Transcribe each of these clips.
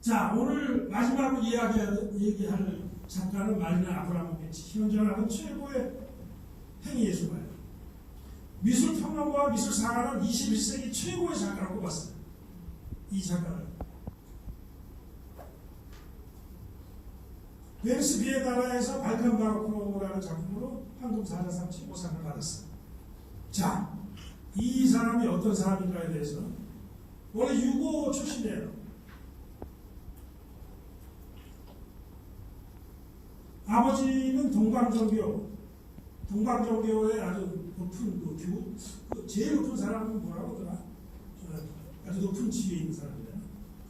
자, 오늘 마지막으로 이야기할, 작가는 마리나 아브라모비치. 현존하는 최고의 행위 예술가예요. 미술 평론가와 미술 사가는 21세기 최고의 작가라고 꼽았어요. 이 작가를. 베니스 비엔나라에서 발칸 바로크라는 작품으로 황금 사자상 최고상을 받았어요. 자, 이 사람이 어떤 사람인가에 대해서 원래 유고 출신이에요. 아버지는 동방정교, 동방정교의 아주 높은 그 교, 그 제일 높은 사람은 뭐라고 하더라? 저, 아주 높은 지위에 있는 사람이에요.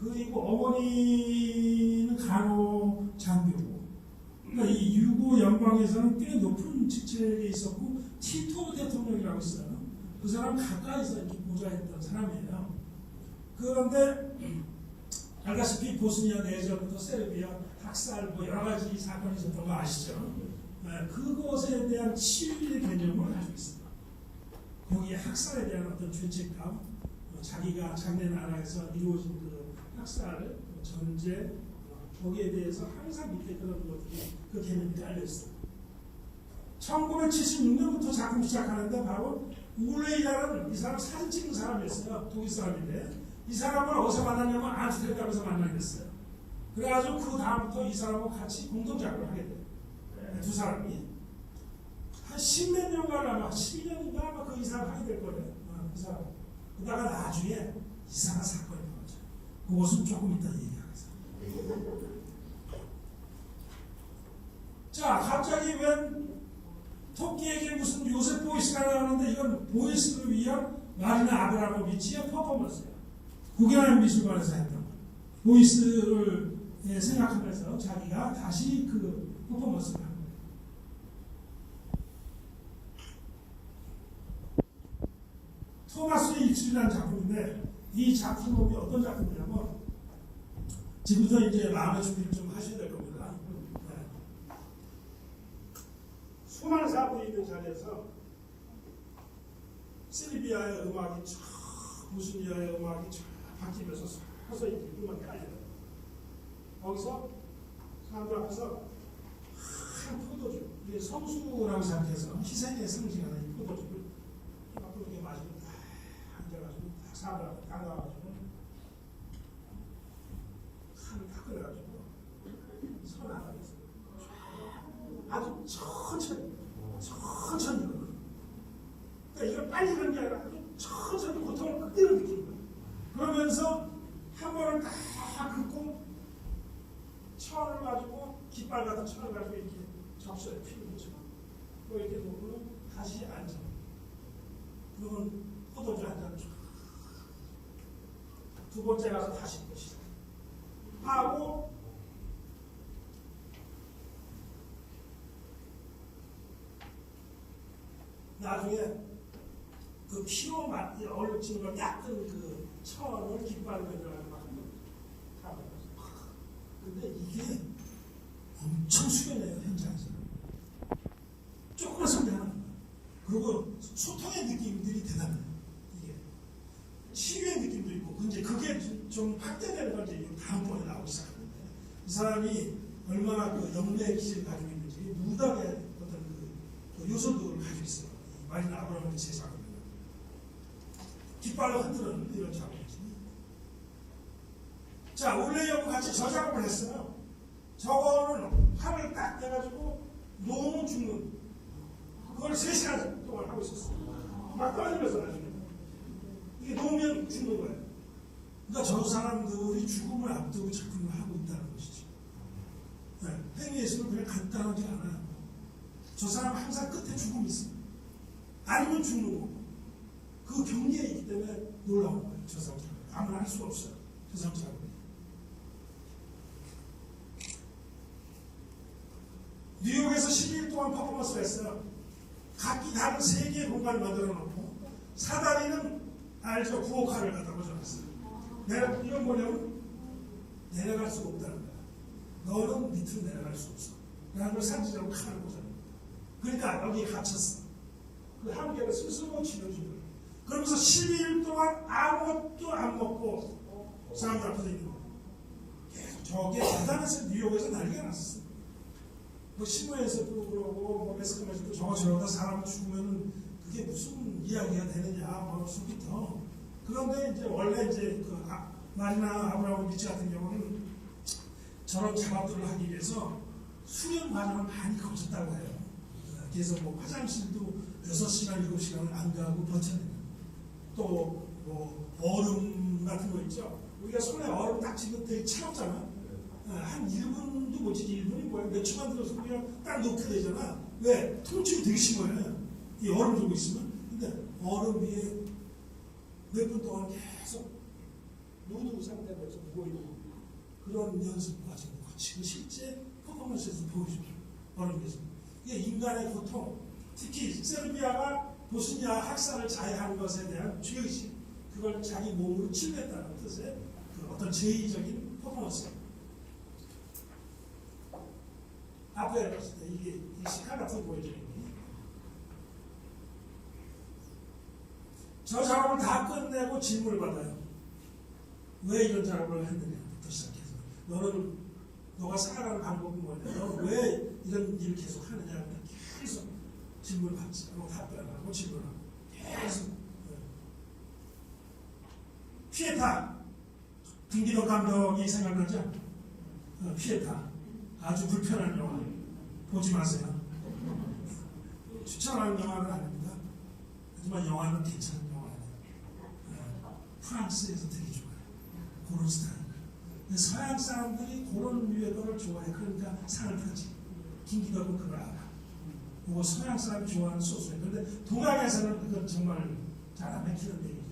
그리고 어머니는 간호 장교고, 그러니까 이 유고 연방에서는 꽤 높은 직책에 있었고 티토 대통령이라고 있어요. 그 사람 가까이서 이렇게 보좌했던 사람이에요. 그런데 알다시피 보스니아 내전부터 세르비아 학살 뭐 여러 가지 사건이 있었던 거 아시죠? 네, 그것에 대한 치유의 개념을 가지고 있습니다. 거기에 학살에 대한 어떤 죄책감, 어, 자기가 자기네 나라에서 이루어진 그 학살, 뭐 전제, 어, 거기에 대해서 항상 밑에 그런 것들이 그 개념이 있어요. 1976년부터 작품 시작하는데 바로 울레이라는 이 사람 사진 찍는 사람이었어요. 독일 사람인데 이 사람을 어디서 만났냐면 아스테르담에서 만나게 됐어요. 그래가지고 그 다음부터 이 사람하고 같이 공동 작업을 하게 돼요. 네, 두 사람이 한 십몇 년간 아마 12년인가 아마 그 이상 하게 될 거예요. 어, 그 사람. 그러다가 나중에 이상한 사건이 벌어져요. 그것은 조금 이따 얘기하겠습니다. 자, 갑자기 웬 토끼에게 무슨 요셉 보이스가 나오는데 이건 보이스를 위한 마리나 아브라모 비치의 퍼포먼스예요. 구경하는 미술관에서 했던 거. 보이스를 예, 생각하면서 자기가 다시 그 퍼포먼스를 한 거예요. 토마스의 입술이라는 작품인데 이 작품이 어떤 작품이냐면 지금부터 이제 마음의 준비를 좀 하셔야 될 겁니다. 네. 수많은 사람들이 있는 자리에서 실비아의 음악이 쫙 무슬리아의 음악이 쫙 바뀌면서 서서히 음악이 깔려요. 거기서 사람들 앞에서 한 포도주, 이게 성수라고 생각해서 희생의 상징하는 이 포도주를 앞으로 이렇게 마시고 딱 앉아가지고 딱 사람들 앞에 한을 딱 끓여가지고 선 하나에서 아주 천천히 천천히 이거는 그러니까 이걸 빨리 하는 게 아니라 아주 천천히 고통을 그대로 느끼는 거예요. 그러면서 한 번을 딱 긋고 천을 가지고 깃발 같은 천을 가지고 이렇게 접시에 피는 거죠. 또 이렇게 놓고 다시 앉아. 그러면 포도주 한 잔. 두 번째 가서 다시 보시죠. 하고 나중에 그 피로 맞 얼룩진 걸 닦은 그 천을 막 하는 거죠. 근데 이게 엄청 숙연해요 현장에서. 조금만 거예요. 그리고 소통의 느낌들이 대단해요. 이게 치유의 느낌도 있고, 근데 그게 좀- 좀 확대되는 건 이제 다음번에 나오기 시작하는데 이 사람이 얼마나 그 영매의 기질을 가지고 있는지 무당의 어떤 그, 그 요소들을 가지고 있어요. 이 마리나 아브라모비치의 작업은 깃발로 흔드는 이런 작업이지. 자, 올레하고 같이 저 작업을 했어요. 저거는 하늘 딱 대가지고 놓으면 죽는. 그걸 3시간 동안 하고 있었어요. 막 떨리면서 나중에. 이게 놓으면 죽는 거예요. 그러니까 저 사람들이 죽음을 앞두고 작품을 하고 있다는 것이죠. 네, 행위에서는 그냥 간단하지 않아요. 저 사람 항상 끝에 죽음이 있어요. 아니면 죽는 거고. 그 경계에 있기 때문에 놀라운 거예요. 작품. 아무나 할 수 없어요. 작품. 뉴욕에서 12일 동안 퍼포먼스를 했어요. 각기 다른 세 개의 공간을 만들어 놓고 사다리는 알죠? 구호카를 갖다 고 정했어요. 내가 이건 뭐냐면 내려갈 수가 없다는 거야. 너는 밑으로 내려갈 수 없어. 라는 걸 상징적으로 칼을 꽂아요. 그러니까 여기에 갇혔어. 그 한계를 스스로 치료주는 거예요. 그러면서 12일 동안 아무것도 안 먹고 사람들 앞에서 있는 거예요. 저게 대단해서 뉴욕에서 난리가 났었어. 뭐 신문에서도 그러고 뭐 매스컴에서도 저거 저러다 사람 죽으면 그게 무슨 이야기가 되느냐 뭐 수부터 그런데 이제 원래 이제 그 아, 마리나 아브라모비치 같은 경우는 저런 작업들을 하기 위해서 수련 과정을 많이 거쳤다고 해요. 그래서 뭐 화장실도 6시간, 7시간을 안 가고 버텨내는 또 뭐 얼음 같은 거 있죠. 우리가 손에 얼음 딱 쥐면 되게 차갑잖아. 어, 한 1분도 못 지지. 1분이 뭐야? 몇 초만 들어서 그냥 딱 놓게 되잖아. 왜? 통증이 되게 심해요. 이 얼음 들고 있으면. 근데 얼음 위에 몇 분 동안 계속 누드 상태에서 누워있는 그런 연습 과정을 거치고 실제 퍼포먼스에서 보여주죠 얼음 위에서 이게 인간의 고통 특히 세르비아가 보스니아 학살을 자해한 것에 대한 죄의식 그걸 자기 몸으로 치료했다는 뜻의 그 어떤 제의적인 퍼포먼스 앞에 봤을 때 이게 이 시카 같은 게. 저 작업을 다 끝내고 질문을 받아요. 왜 이런 작업을 했느냐부터 시작해서 너는 너가 살아가는 방법이 뭐냐? 너는 왜 이런 일을 계속 하느냐? 계속 받지. 그리고 답변하고 질문하고 계속 네. 피에타 김기덕 감독이 생각나죠? 어, 피에타 아주 불편한 영화 보지 마세요. 추천하는 영화는 아닙니다. 하지만 영화는 괜찮은 영화예요. 어, 프랑스에서 되게 좋아요. 그런 스타일. 서양 사람들이 그런 거를 좋아해. 그러니까 상을 타지. 김기덕은 그걸 알아. 그거 서양 사람이 좋아하는 소스예요. 그런데 동양에서는 그건 정말 잘안 맥히는 얘기죠.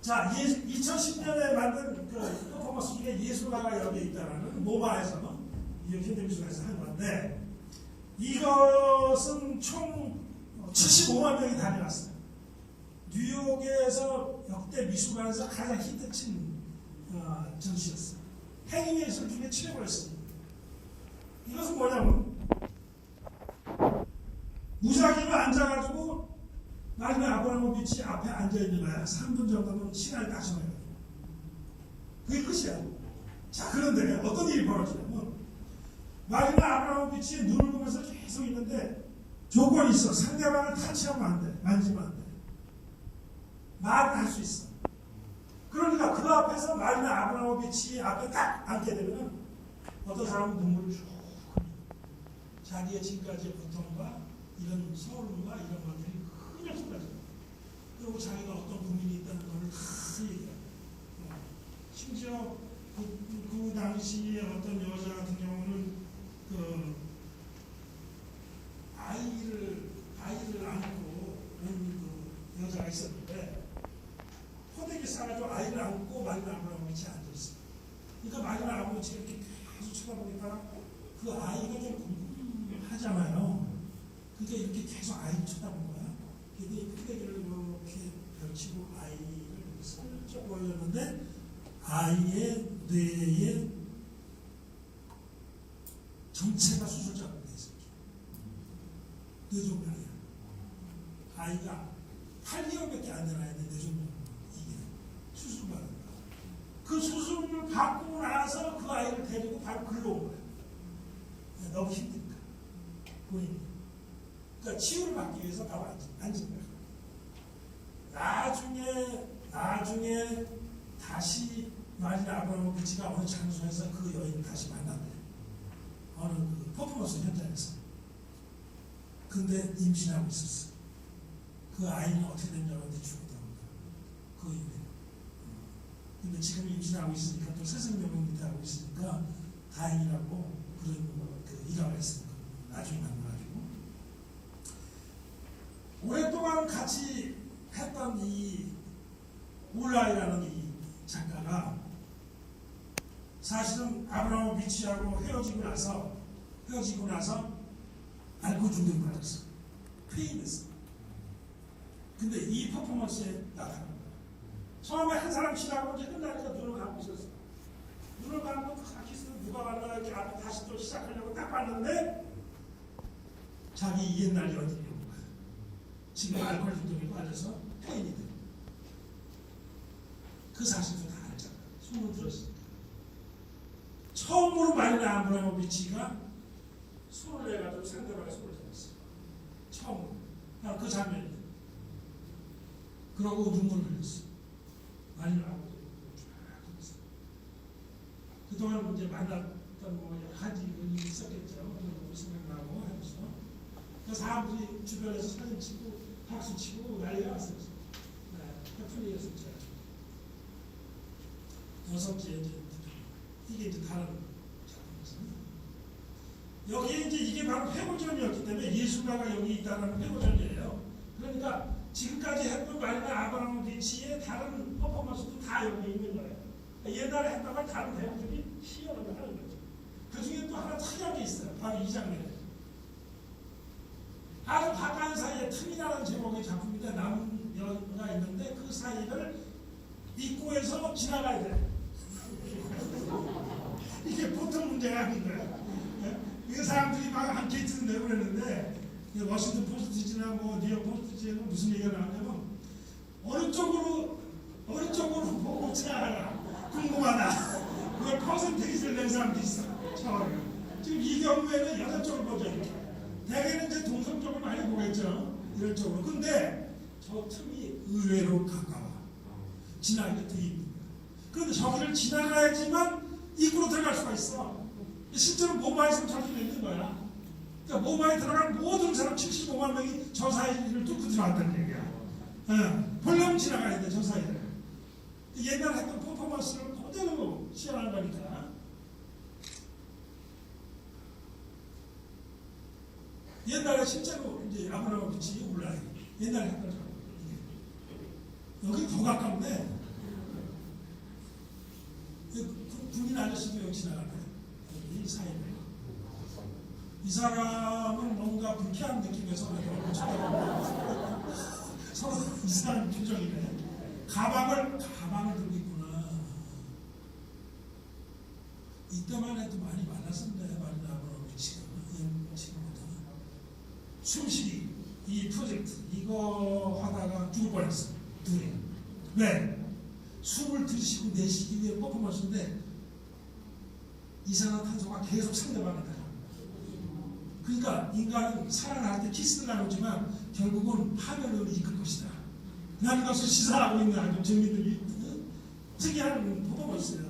자, 2010년에 만든 그 퍼포먼스 중에 예술가가 여기 있다라는 모바에서 현대미술관에서 한 건데 이것은 총 75만 명이 다녀왔어요. 뉴욕에서 역대 미술관에서 가장 히트친 어, 전시였어요. 행위예술 중에 최고를 했습니다. 이것은 뭐냐면 무작위로 앉아가지고 마리나 아브라모비치 앞에 앉아있는 거야. 3분 정도면 시간을 딱 정해요. 그게 끝이야. 자, 그런데 어떤 일이 벌어지냐면 마리나 아브라모비치 눈을 보면서 계속 있는데 조건이 있어. 상대방을 타치하면 안 돼. 만지면 안 돼. 말을 할수 있어. 그러니까 그 앞에서 마리나 아브라모비치 앞에 딱 앉게 되면 어떤 사람은 눈물을 쭉. 자기의 지금까지의 고통과 이런 서울과 이런 것들이 그냥 쏟아져요. 그리고 자기가 어떤 고민이 있다는 것을 다 얘기해요. 어. 심지어 그, 그 당시에 어떤 여자 같은 경우는 그 아이를 아이를 안고 온그 여자가 있었는데 호되게 싸가지고 아이를 안고 마리나 아브라모비치 앉아있어요. 그러니까 마리나 아브라모비치가 이렇게 계속 쳐다보니까 그 아이가 좀 궁금하잖아요. 그게 이렇게 계속 아이를 쳐다본 거야. 근데 크레기를 이렇게 펼치고 아이를 슬쩍 보여줬는데 아이의 뇌에 정체가 수술자가 돼 있었죠. 뇌종양이야. 아이가 8개월밖에 안 되나 했는데 뇌종양 이게 수술 받은 거야. 그 수술을 받고 나서 그 아이를 데리고 바로 글로 온 거야. 너무 힘드니까 본인이. 그러니까 치유를 받기 위해서 바로 앉은, 거야. 나중에 나중에 다시 마리나 아브라모비치가 어느 장소에서 그 여인을 다시 만났대. 어느 그 퍼포먼스 현장에서. 근데 임신하고 있었어. 그 아이는 어떻게 됐냐는데 죽었다고 그 이후에. 어. 근데 지금 임신하고 있으니까 또 새 생명을 밑에 하고 있으니까 다행이라고 그런 그 일화가 있으니까 나중에 만나가지고 오랫동안 같이 했던 이 울라이라는 이 작가가 사실은 아브라모비치하고 헤어지고 나서 헤어지고 나서 알코 중독 받았어. 폐인했어. 근데 이 퍼포먼스에 나타난 거야. 처음에 한 사람 치라고 이제 끝나니까 눈을 감고 있었어. 눈을 감고 딱 있으면 누가 만나 이렇게 다시 또 시작하려고 딱 봤는데 자기 옛날이 어디냐고 지금 알코올 중독에 빠져서 폐인이 돼. 그 사실도 다 알잖아. 소문 들었어. 처음으로 마리나 아브라모비치가 술을 내가지고 상대방의 손을 잡았어. 처음으로. 나그 장면이. 그러고 눈물을 흘렸어. 쫙 흘렸어. 그동안 이제 만났던 뭐 하지 분이 있었겠죠. 그런 생각나고 하면서. 그 사람들이 주변에서 사진 찍고 박수 치고 난리가 났었어. 네, 해프닝이었었죠. 여섯 개 이제 이게 이제 다른 작품이었습니다. 여기 이제 이게 바로 회고전이었기 때문에 예술가가 여기 있다는 회고전이에요. 그러니까 지금까지 했던 마리나 아브라모비치의 다른 퍼포먼스도 다 여기 있는 거예요. 그러니까 옛날에 했던 걸 다른 배우들이 시연을 하는 거죠. 그 중에 또 하나 특이한 게 있어요. 바로 이 장면에. 아주 가까운 사이에 틈이라는 제목의 작품인데 남은 여가 있는데 그 사이를 입구에서 지나가야 돼. 이게 보통 문제가 아닌 거야. 이 사람들이 막 함께 있는 내고 그랬는데 이 워싱턴 포스트지나 뭐 뉴욕 포스트지에는 무슨 얘기가 나오냐면 어느 쪽으로 어느 쪽으로 보고 지나가라 궁금하다. 그걸 퍼센테이지를 낸 사람도 있어. 처음에. 지금 이 경우에는 여자 쪽을 보죠 대개는 이제 동성 쪽을 많이 보겠죠. 이런 쪽으로. 근데 저 틈이 의외로 가까워. 지나기가 되게 있는 거야. 그런데 저기를 지나가야지만 입구로 들어갈 수가 있어. 실제로 모바에서 저기 있는 거야. 그러니까 모바에 들어간 모든 사람 75만 명이 저 사이를 뚫고 들어왔다는 얘기야. 예, 보려면 지나가야 돼, 저 사이를. 옛날 했던 퍼포먼스를 그대로 시연한 거니까. 옛날에 실제로 이제 아브라모비치 올라요. 옛날에 했던 거. 여기 더 가까운데 그 군인 아저씨도 여기 지나가네. 여기 사이에. 이 사람은 뭔가 불쾌한 느낌에서 서로 이상한 표정이네. 가방을 가방을 들고 있구나. 이때만 해도 많이 많았었는데 많이 나보라고 지금 지금보다 숨쉬기 이 프로젝트 이거 하다가 죽을 뻔했어 둘이 왜 숨을 들이쉬고 내쉬기 위해 퍼포먼스인데 이산화탄소가 계속 상대방을 따라 그러니까 인간은 살아날 때 키스를 나누지만 결국은 파멸을 이끌 것이다. 나는 것을 시사하고 있는 아주 정리들이 특이한 퍼포먼스예요.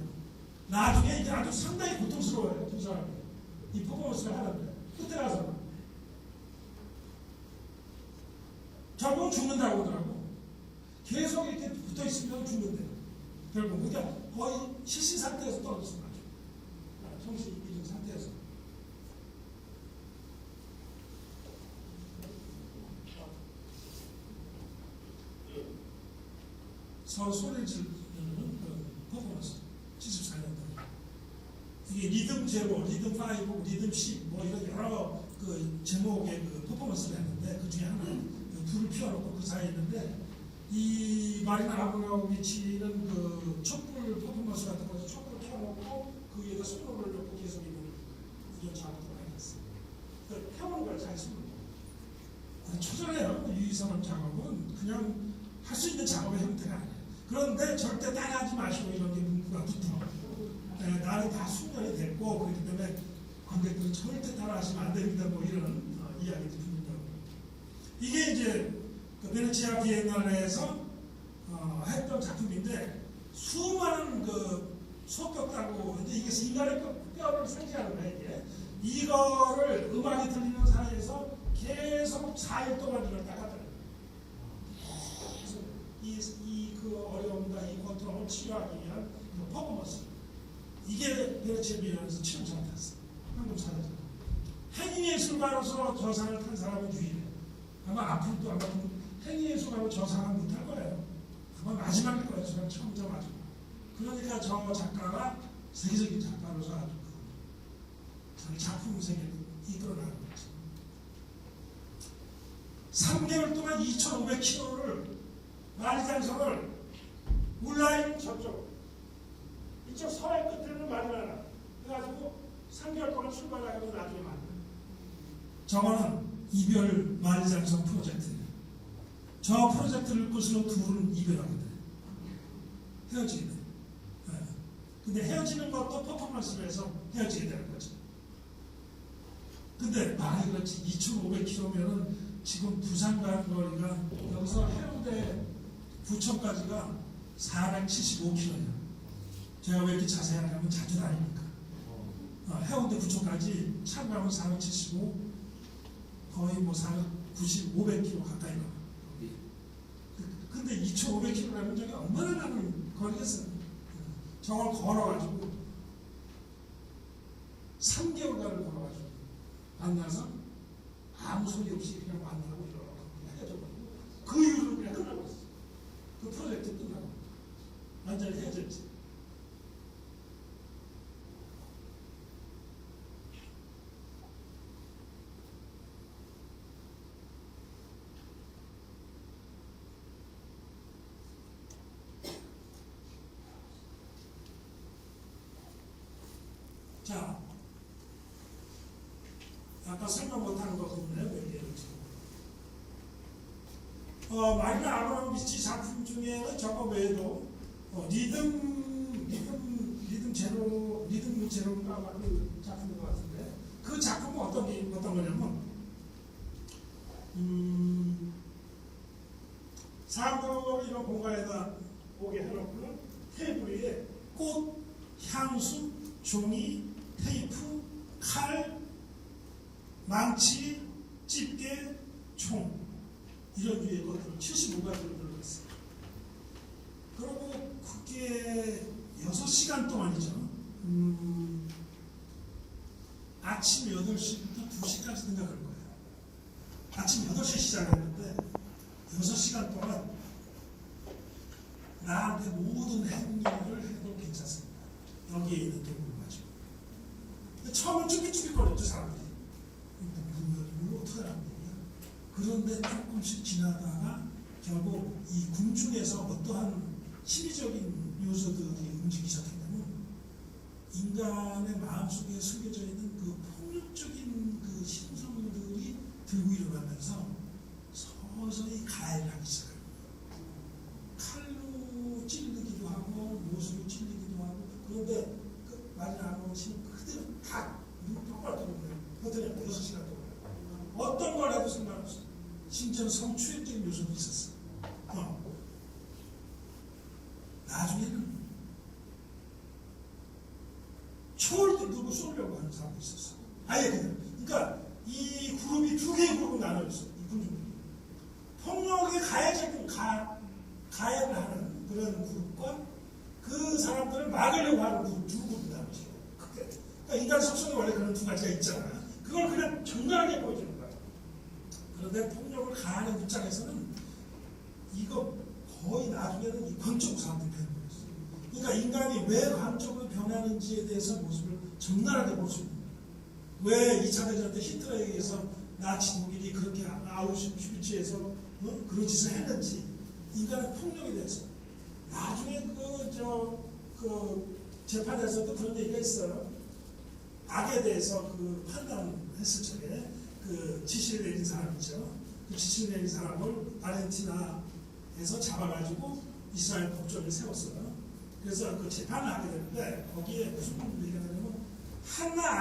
나중에 이게 아주 상당히 고통스러워요. 두 사람이. 이 퍼포먼스를 하는데 끝에 가서 결국 죽는다고 하더라고. 계속 이렇게 붙어 있으면 죽는데 결국 그러니까 거의 실신 상태에서 떨어졌어. 정신 잃은 상태에서. 서로 소리를 지르는 그런 퍼포먼스 74년도 이게 리듬 제로, 리듬 5, 리듬 10, 뭐 이런 여러 그 제목의 그 퍼포먼스를 했는데 그 중에 하나는 그 불을 피워놓고 그 사이에 있는데 이 마리나 아브라모비치는 그 촛불 퍼포먼스 같은 거에서 촛불을 켜놓고 그 위에다 손을 놓고 계속 이런 이런 작업을 많이 했어요. 그 펴보는 걸 자기 손으로. 초절해요. 이 사람 작업은 그냥 할 수 있는 작업의 형태가 아니에요. 그런데 절대 따라하지 마시고 이런 게 문구가 붙어. 에, 나는 다 숙련이 됐고 그렇기 때문에 관객들은 절대 따라하시면 안 됩니다. 뭐 이런 어, 듭니다. 이게 이제 그 베네치아 비엔날레에서 어, 했던 작품인데 수많은 그 따고 이제 이게 인간의 뼈, 뼈를 상징하는 거예요. 이게 이거를 음악이 들리는 사이에서 계속 4일 동안 이걸 닦았더라고요. 이그 어려움과 이 고통을 치료하기 위한 그 퍼포먼스. 이게 베네치아 비엔날레에서 최고 상태였어. 한국 사회에서. 행위예술가로서 저 상을 탄 사람은 유일해. 아마 앞으로도 아마 행위예술가로 저 상은 못할 거예요. 아마 마지막일 거예요. 저는 처음부터 마지막. 그러니까 저 작가가 세계적인 작가로서 아주 그 작품 세계를 이끌어나는 거죠. 3개월 동안 2,500km를 만리장성을 울라인 저쪽 이쪽 서해 끝에는 마리나라 그래가지고 3개월 동안 출발하고 나중에 만나 저거는 이별 만리장성 프로젝트. 저 프로젝트를 끝으로 둘은 이별하게 돼. 헤어지게 돼. 예. 근데 헤어지는 것도 퍼포먼스로 해서 헤어지게 되는 거죠. 근데 말이 그렇지 2,500km면은 지금 부산 가는 거리가 여기서 해운대 부천까지가 475km예요. 제가 왜 이렇게 자세히 하냐면 자주 다니니까. 어, 해운대 부천까지 차로 가면 475, 거의 뭐 490, 500km 가까이 가. 그- 근데 2,500km라면 저게 얼마나 가는 거리겠어요. 저걸 걸어가지고 3개월간을 걸어가지고 만나서 아무 소리 없이 그냥 만나고 이러고 헤어져버리고 그 이후로 그냥 끝나버렸어. 그 프로젝트 끝나고 완전히 헤어졌지. 자, 아까 설명 못한 거 그거네요. 얘기해요, 지금. 어, 마리나 아브라모비치 작품 중에는 저거 외에도 어, 리듬, 리듬, 리듬 제로, 리듬 제로인가 그 작품인 것 같은데 그 작품은 어떤, 게- 어떤 거냐면 음, 사람들이 이런 공간에다 오게 해놓고는 테이블 위에 꽃, 향수, 종이, 테이프, 칼, 망치, 집게, 총 이런 류의 것들 75가지를 들어갔어요. 그리고 그게 6시간 동안이죠. 음, 아침 8시부터 2시까지 생각할 거예요. 아침 8시에 시작했는데 6시간 동안 나한테 모든 행위를 해도 괜찮습니다. 여기에 있는. 근데 처음엔 쭈깃쭈깃거렸죠, 사람들이. 이거 이걸 어떻게 하는 거냐. 그런데 조금씩 지나다가 결국 이 군중에서 어떠한 심리적인 요소들이 움직이기 시작했냐면 인간의 마음속에 숨겨져 있는 그 폭력적인 그 심성들이 들고 일어나면서 서서히 가해를 하기 시작합니다. 칼로 찔르기도 하고 못으로 찔르기도 하고 그런데 그 마지막 한번 치면 그대로 다눈 똑바로 뜨거든요. 그들은 6시간 동안 어떤 걸 해도 상관없어. 심지어 성추행적인 요소도 있었어. 어. 나중에는 총을 들고 쏘려고 하는 사람도 있었어. 아예 그냥. 그러니까 이 그룹이 두 개의 그룹으로 나눠졌어. 이 군중이. 폭력의 가해적인 가, 가해를 하는 그런 그룹과 그 사람들을 막으려고 하는 그룹 두 그룹이 나눠져요. 그러니까 인간 속성이 원래 그런 두 가지가 있잖아. 그걸 그냥 정갈하게 보여주는 거야. 그런데 폭력을 가하는 입장에서는 이거 거의 나중에는 이 광적 사람들이 되는 거였어. 그러니까 인간이 왜 광적으로 변하는지에 대해서 모습을 적나라하게 볼 수 있는. 왜 2차 대전 때 히틀러에 의해서 나치 독일이 그렇게 아우슈비츠에서 어? 그런 짓을 했는지 인간의 폭력에 대해서 나중에 그저그 재판에서도 그런 얘기가 있어요. 악에 대해서 그 판단했을 적에 그 지시를 내린 사람이죠. 그 지시를 내린 사람을 아르헨티나에서 잡아가지고 이스라엘 국적을 세웠어요. 그래서 그 재판을 하게 되는데 거기에 무슨 얘기가 되냐면 한나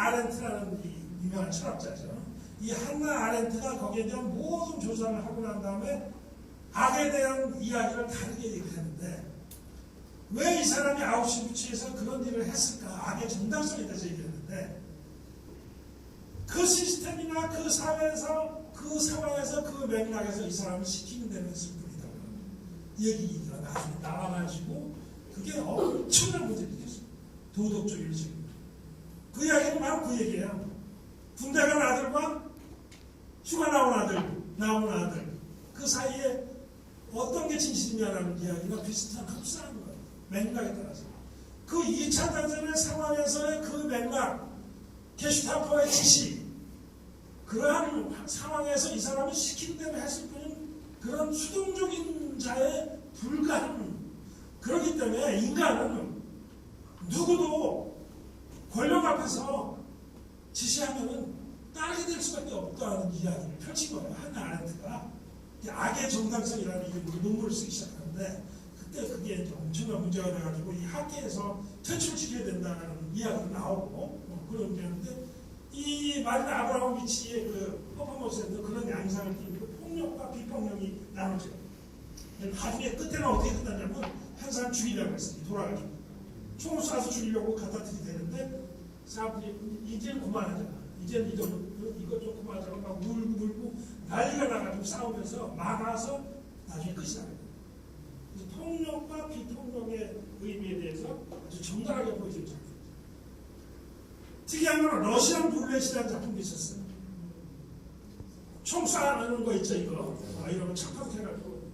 이 유명한 철학자죠. 이 한나 아렌트가 거기에 대한 모든 조사를 하고 난 다음에 악에 대한 이야기를 다르게 얘기했는데 왜 이 사람이 아우슈비츠에서 그런 일을 했을까? 악의 정당성에 대해서 얘기했는데 그 시스템이나 그 사회에서 그 상황에서 그 맥락에서 이 사람을 시키는 대로 했을 뿐이다. 얘기가 나중에 나와가지고 그게 엄청난 문제가 됐어요. 도덕적인 지금. 그 이야기는 바로 그 얘기예요. 군대 간 아들과 휴가 나온 아들, 나온 아들 그 사이에 어떤 게 진실이냐라는 이야기가 비슷한 흡사한 거예요. 맥락에 따라서. 그 2차 대전의 상황에서의 그 맥락, 게슈타포의 지시, 그러한 상황에서 이 사람이 시킨 대로 했을 뿐인 그런 수동적인 자에 불과한 그렇기 때문에 인간은 누구도 권력 앞에서 지시하면은 따르게 될 수밖에 없다는 이야기를 펼친 거예요. 한나 아렌트가 악의 정당성이라는 이름으로 논문을 쓰기 시작하는데 그때 그게 엄청난 문제가 돼가지고 이 학계에서 퇴출시켜야 된다는 이야기가 나오고 뭐 그런 문제인데 이 마린 아브라모비치의 그 퍼포먼스에도 그런 양상을 띠고 폭력과 비폭력이 나눠져요. 나중에 끝에는 어떻게 끝났냐면 한 사람 죽이려고 했어요. 돌아가지고 총을 쏴서 죽이려고 갖다 들이대는데 사람들이 이제는 그만하자. 이제는 이거, 이거 좀 그만하자고 막 울고 울고 난리가 나가지고 싸우면서 막아서 나중에 끝이 나요. 폭력과 비폭력의 의미에 대해서 아주 정갈하게 보여준 작품. 특이한 건 러시안 룰렛이라는 작품도 있었어요. 총 쏴는 거 있죠 이거. 아, 이러면 착각해가지고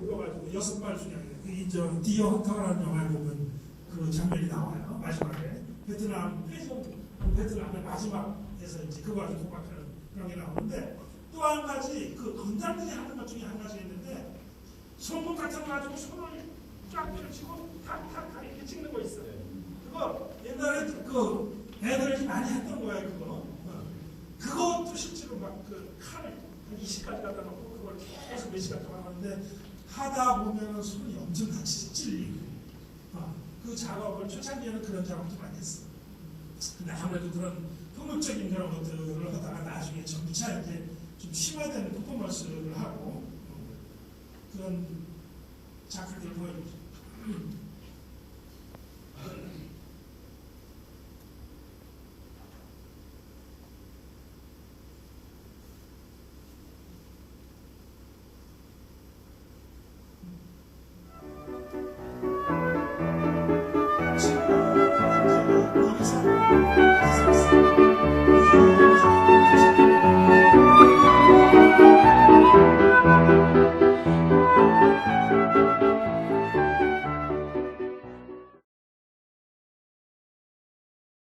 올려가지고 여섯 발 중에 이저 디어 헌터라는 영화에 보면 그 장면이 나와요 마지막에 베트남 베트남의 마지막에서 이제 그거 가지고 도박하는 그런 게 나오는데 또 한 가지 그 건장들이 하는 것 중에 한 가지 있는데 손목 같은 거 가지고 손을 쫙 펼치고 탁탁탁 이렇게 찍는 거 있어요. 그거 옛날에 그 애들이 많이 했던 거야 그거. 어. 그것도 실제로 막 그 칼을 한 20까지 갖다 놓고 그걸 계속 몇 시간 동안 하는데 하다 보면은 손이 엄청 다치지 찔리고 어, 그 작업을 초창기에는 그런 작업도 많이 했어. 근데 아무래도 그런 폭력적인 그런 것들을 하다가 나중에 점차 이제 좀 심화되는 퍼포먼스를 하고 어, 그런 작품들을 보여주죠.